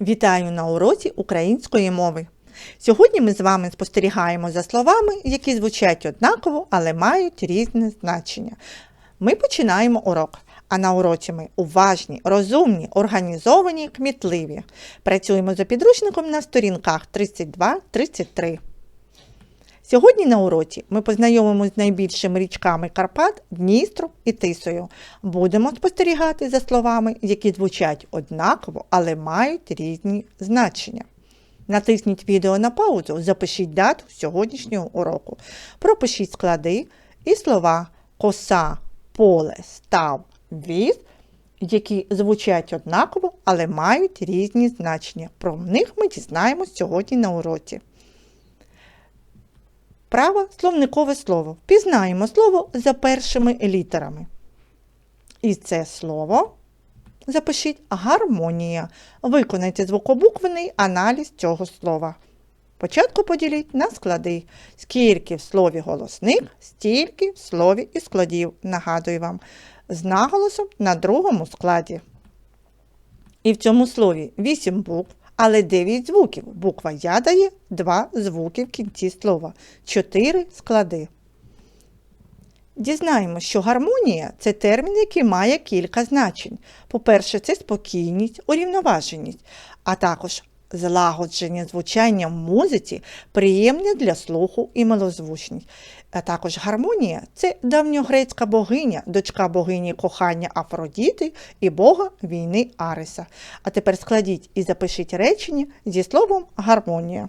Вітаю на уроці української мови. Сьогодні ми з вами спостерігаємо за словами, які звучать однаково, але мають різне значення. Ми починаємо урок. А на уроці ми уважні, розумні, організовані, кмітливі. Працюємо за підручником на сторінках 32-33. Сьогодні на уроці ми познайомимося з найбільшими річками Карпат, Дністром і Тисою. Будемо спостерігати за словами, які звучать однаково, але мають різні значення. Натисніть відео на паузу, запишіть дату сьогоднішнього уроку. Пропишіть склади і слова коса, поле, став, віз, які звучать однаково, але мають різні значення. Про них ми дізнаємось сьогодні на уроці. Право словникове слово. Впізнаємо слово за першими літерами. І це слово запишіть гармонія. Виконайте звукобуквений аналіз цього слова. Спочатку поділіть на склади. Скільки в слові голосних, стільки в слові і складів. Нагадую вам, з наголосом на другому складі. І в цьому слові 8 букв, але 9 звуків. Буква Я дає 2 звуки в кінці слова, 4 склади. Дізнаємо, що гармонія це термін, який має кілька значень. По-перше, це спокійність, урівноваженість, а також злагодження звучання в музиці, приємне для слуху і милозвучність. А також гармонія це давньогрецька богиня, дочка богині кохання Афродіти і бога війни Ариса. А тепер складіть і запишіть речення зі словом гармонія.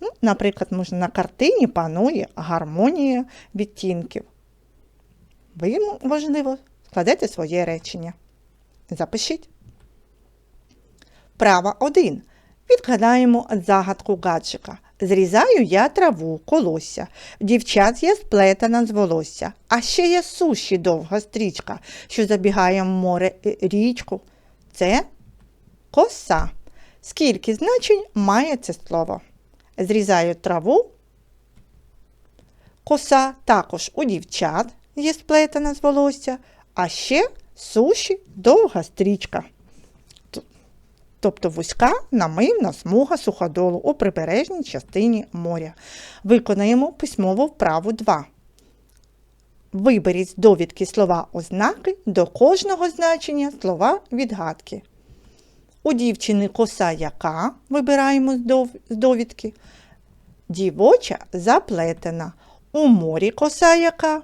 Ну, Наприклад, можна на картині панує гармонія відтінків. Ви, можливо, складете своє речення. Запишіть. Права 1. Відгадаємо загадку гаджика. Зрізаю я траву, колосся, дівчат є сплетена з волосся, а ще є суші довга стрічка, що забігає в море річку. Це коса. Скільки значень має це слово? Зрізаю траву. Коса також у дівчат є сплетена з волосся, а ще суші довга стрічка. Тобто вузька намивна смуга суходолу у прибережній частині моря. Виконаємо письмову вправу 2. Виберіть з довідки слова ознаки до кожного значення слова відгадки. У дівчини коса яка вибираємо з довідки. Дівоча заплетена. У морі коса яка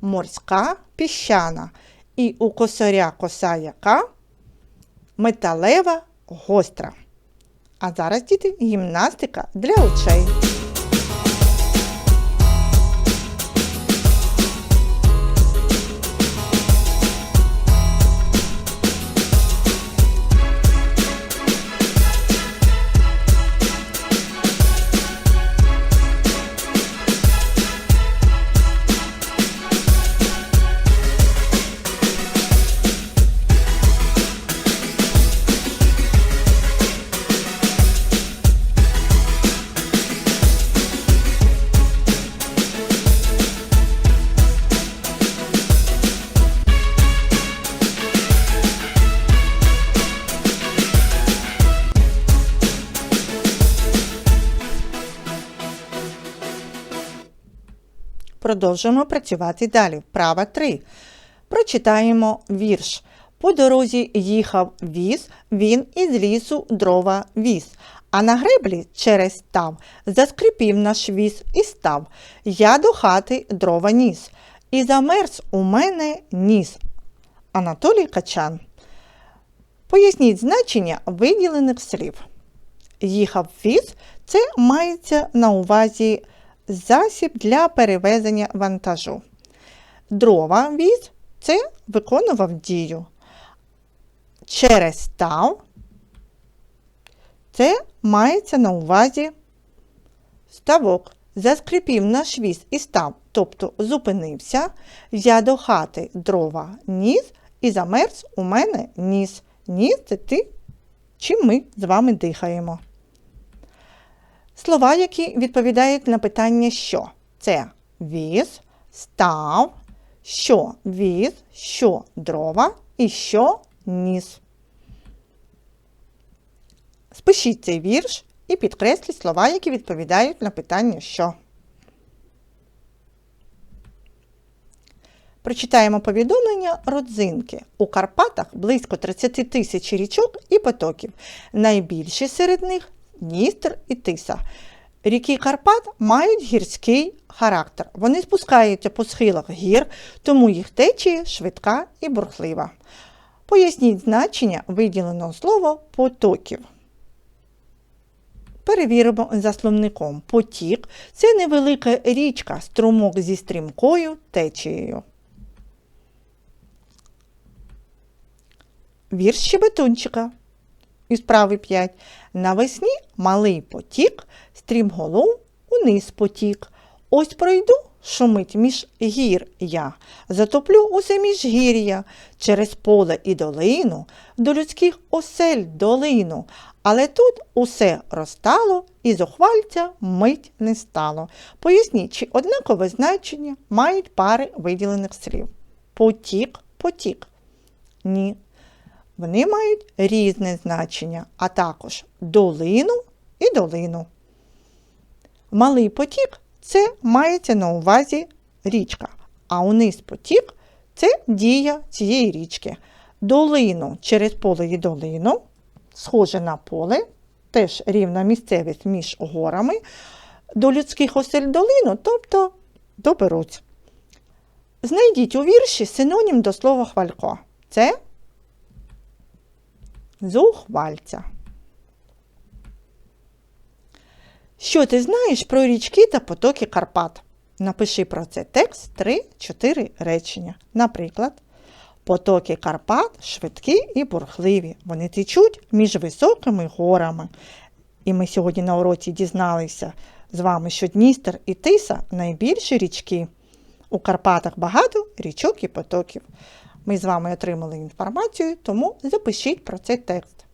морська піщана. І у косаря коса яка металева гостра. А зараз, діти, гімнастика для очей. Продовжуємо працювати далі. Вправа 3. Прочитаємо вірш. По дорозі їхав віз, він із лісу дрова віз. А на греблі через став заскрипів наш віз і став. Я до хати дрова ніс. І замерз у мене ніс. Анатолій Качан. Поясніть значення виділених слів. Їхав віз це мається на увазі засіб для перевезення вантажу. Дрова віз це виконував дію. Через став це мається на увазі ставок. Заскрипів наш віз і став, тобто зупинився. Я до хати дрова ніс і замерз у мене ніс. Ніс це ти, чим ми з вами дихаємо. Слова, які відповідають на питання що. Це віз, став, що віз, що дрова і що ніс. Спишіть цей вірш і підкресліть слова, які відповідають на питання що. Прочитаємо повідомлення родзинки. У Карпатах близько 30 тисяч річок і потоків. Найбільші серед них Дністр і Тиса. Ріки Карпат мають гірський характер. Вони спускаються по схилах гір, тому їх течія швидка і бурхлива. Поясніть значення виділеного слова потоків. Перевіримо за словником. Потік це невелика річка, струмок зі стрімкою течією. Вірш щебетунчика. Із прави 5. Навесні малий потік, стрімголов униз потік. Ось пройду, шумить між гір я, затоплю усе міжгір'я, через поле і долину, до людських осель долину. Але тут усе розтало і зухвальця мить не стало. Поясніть, чи однакове значення мають пари виділених слів. Потік, потік. Ні, вони мають різне значення, а також долину і долину. Малий потік це мається на увазі річка, а униз потік це дія цієї річки. Долину через поле і долину, схоже на поле, теж рівна місцевість між горами, до людських осель долину, тобто доберуться. Знайдіть у вірші синонім до слова хвалько. Це зухвальця. Що ти знаєш про річки та потоки Карпат? Напиши про це текст 3-4 речення. Наприклад, потоки Карпат швидкі і бурхливі. Вони течуть між високими горами. І ми сьогодні на уроці дізналися з вами, що Дністер і Тиса найбільші річки. У Карпатах багато річок і потоків. Ми з вами отримали інформацію, тому запишіть про цей текст.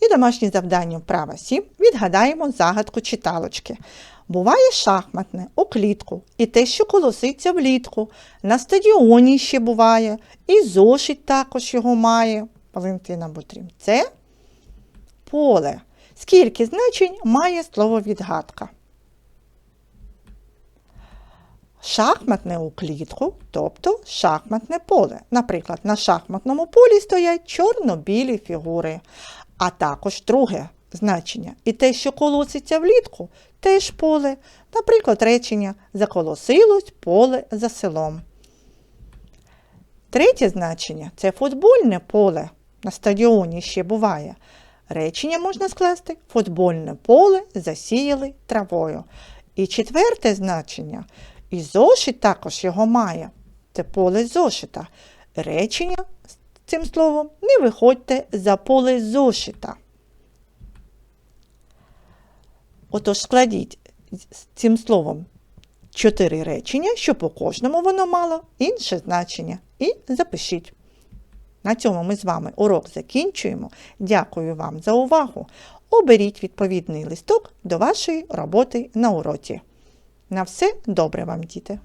І домашнє завдання вправа 7. Відгадаємо загадку читалочки. Буває шахматне у клітку, і те, що колоситься влітку. На стадіоні ще буває, і зошит також його має. Валентина Бутрім. Це поле. Скільки значень має слово відгадка? Шахматне у клітку, тобто шахматне поле. Наприклад, на шахматному полі стоять чорно-білі фігури. А також друге значення. І те, що колоситься влітку, теж поле. Наприклад, речення заколосилось поле за селом. Третє значення це футбольне поле. На стадіоні ще буває. Речення можна скласти футбольне поле засіяли травою. І четверте значення. І зошит також його має. Це поле зошита. Речення з цим словом не виходьте за поле зошита. Отож, складіть з цим словом чотири речення, щоб у кожному воно мало інше значення. І запишіть. На цьому ми з вами урок закінчуємо. Дякую вам за увагу. Оберіть відповідний листок до вашої роботи на уроці. На все добре вам, діти!